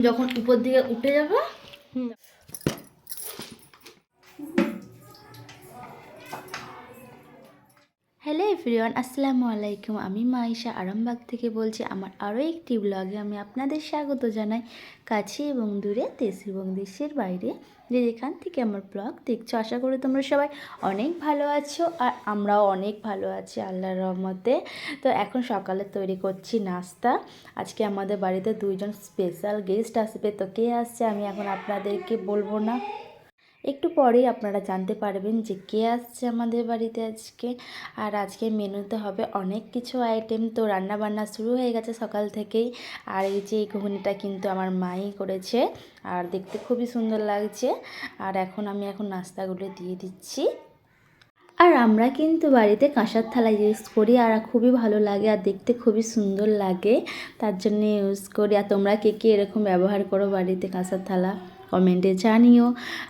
যখন উপর দিকে উঠে যাবে হ্যালো এভরিওয়ান আসসালামু আলাইকুম। আমি মাইশা আরামবাগ থেকে বলছি, আমার আরও একটি ব্লগে আমি আপনাদের স্বাগত জানাই। কাছে এবং দূরে দেশ এবং দেশের বাইরে যে যেখান থেকে আমার ব্লগ দেখছ, আশা করি তোমরা সবাই অনেক ভালো আছো আর আমরাও অনেক ভালো আছি, আল্লাহর রহমতে। তো এখন সকালে তৈরি করছি নাস্তা। আজকে আমাদের বাড়িতে দুইজন স্পেশাল গেস্ট আসবে। তো কে আসছে আমি এখন আপনাদেরকে বলব না। একটু পরেই আপনারা জানতে পারবেন যে কে আসছে আমাদের বাড়িতে আজকে। আর আজকে মেনুতে হবে অনেক কিছু আইটেম তো রান্না বান্না শুরু হয়ে গেছে সকাল থেকেই। আর এই যে এই ঘুগনিটা কিন্তু আমার মাই করেছে। আর দেখতে খুবই সুন্দর লাগছে। আর এখন আমি এখন নাস্তাগুলো দিয়ে দিচ্ছি। আর আমরা কিন্তু বাড়িতে কাঁসার থালা ইউজ করি। আর খুবই ভালো লাগে আর দেখতে খুবই সুন্দর লাগে। তার জন্য ইউজ করি। আর তোমরা কে কে এরকম ব্যবহার করো বাড়িতে কাঁসার থালা? কমেন্টে জানিও।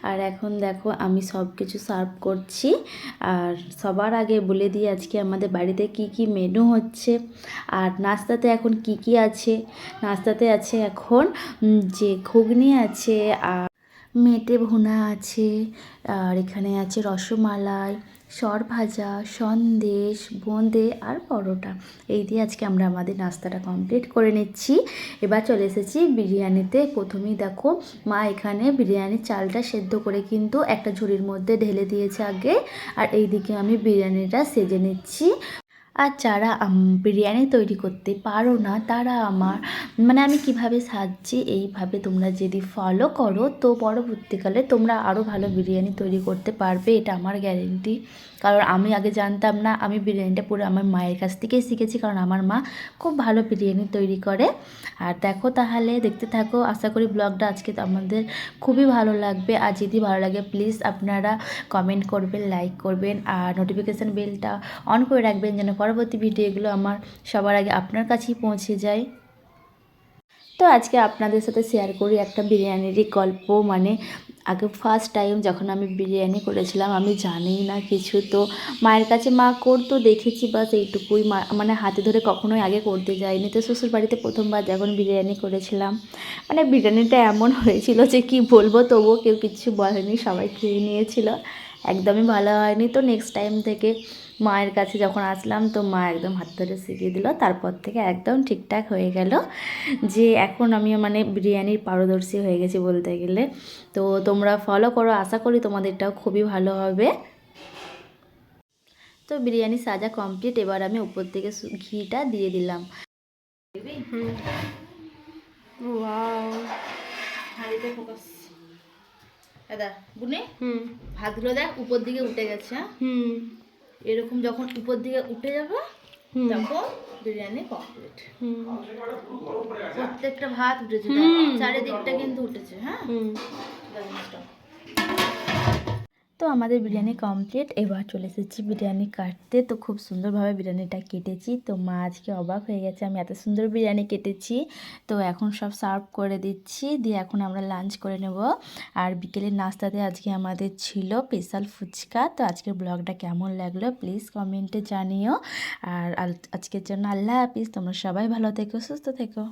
আর এখন দেখো, আমি সব কিছু সার্ভ করছি। আর সবার আগে বলে দিই, আজকে আমাদের বাড়িতে কি কি মেনু হচ্ছে। আর নাস্তাতে এখন কি কি আছে? নাস্তাতে আছে এখন যে ঘুগনি আছে, আর মেটে ভুনা আছে, আর এখানে আছে রসমালাই সর ভাজা সন্দেশ, বোঁদে আর পরোটা। এই দিয়ে আজকে আমরা আমাদের নাস্তাটা কমপ্লিট করে নিচ্ছি। এবার চলে এসেছি বিরিয়ানিতে। প্রথমেই দেখো, মা এখানে বিরিয়ানির চালটা সেদ্ধ করে কিন্তু একটা ঝুড়ির মধ্যে ঢেলে দিয়েছে আগে। আর এইদিকে আমি বিরিয়ানিটা সেজে নিচ্ছি। আর যারা বিরিয়ানি তৈরি করতে পারো না, তারা আমার মানে আমি কীভাবে সাজছি, এইভাবে তোমরা যদি ফলো করো, তো পরবর্তীকালে তোমরা আরও ভালো বিরিয়ানি তৈরি করতে পারবে, এটা আমার গ্যারেন্টি কারণ আমি আগে জানতাম না, আমি বিরিয়ানিটা পুরো আমার মায়ের কাছ থেকেই শিখেছি, কারণ আমার মা খুব ভালো বিরিয়ানি তৈরি করে। আর দেখো তাহলে, দেখতে থাকো, আশা করি ব্লগটা আজকে আমাদের খুবই ভালো লাগবে। আর যদি ভালো লাগে প্লিজ আপনারা কমেন্ট করবেন লাইক করবেন, আর নোটিফিকেশান বেলটা অন করে রাখবেন, যেন পরবর্তী ভিডিওগুলো আমার সবার আগে আপনার কাছেই পৌঁছে যায়। তো আজকে আপনাদের সাথে শেয়ার করি একটা বিরিয়ানিরই গল্প। মানে আগে ফার্স্ট টাইম যখন আমি বিরিয়ানি করেছিলাম, আমি জানি না কিছু। তো মায়ের কাছে, মা, করতো, দেখেছি, বাস এইটুকুই। মা মানে হাতে ধরে কখনোই আগে করতে যাইনি তো শ্বশুর বাড়িতে প্রথমবার যখন বিরিয়ানি করেছিলাম মানে বিরিয়ানিটা এমন হয়েছিল যে কি বলব, তবুও কেউ কিছু বলেনি, সবাই খেয়ে নিয়েছিল। একদমই ভালো হয়নি। তো নেক্সট টাইম থেকে মায়ের কাছে যখন আসলাম তো মা একদম হাত ধরে শিখিয়ে দিল। তারপর থেকে একদম ঠিকঠাক হয়ে গেল যে এখন আমি মানে বিরিয়ানির পারদর্শী হয়ে গেছি বলতে গেলে। তো তোমরা ফলো করো আশা করি তোমাদেরটাও খুবই ভালো হবে। তো বিরিয়ানি সাজা কমপ্লিট এবার আমি উপর থেকে ঘিটা দিয়ে দিলাম। ওয়াও। হাঁড়িতে ফোকাস দাদা বুনে? হুম। ভাতগুলো দেখ উপর দিকে উঠে গেছে হ্যাঁ? হুম। এরকম যখন উপর দিকে উঠে যাবে তখন বিরিয়ানি কমপ্লিট হুম। প্রত্যেকটা ভাত উঠেছে চারিদিকটা কিন্তু উঠেছে হ্যাঁ। তো আমাদের বিরিয়ানি কমপ্লিট এবার চলে এসেছি বিরিয়ানি কাটতে। তো খুব সুন্দরভাবে বিরিয়ানিটা কেটেছি। তো মা আজকে অবাক হয়ে গেছে, আমি এত সুন্দর বিরিয়ানি কেটেছি। তো এখন সব সার্ভ করে দিচ্ছি। দিয়ে এখন আমরা লাঞ্চ করে নেব। আর বিকেলের নাস্তাতে আজকে আমাদের ছিল স্পেশাল ফুচকা। তো আজকের ব্লগটা কেমন লাগল প্লিজ কমেন্টে জানিও। আর আজকের জন্য আল্লাহ হাফিজ। তোমরা সবাই ভালো থেকো, সুস্থ থেকো।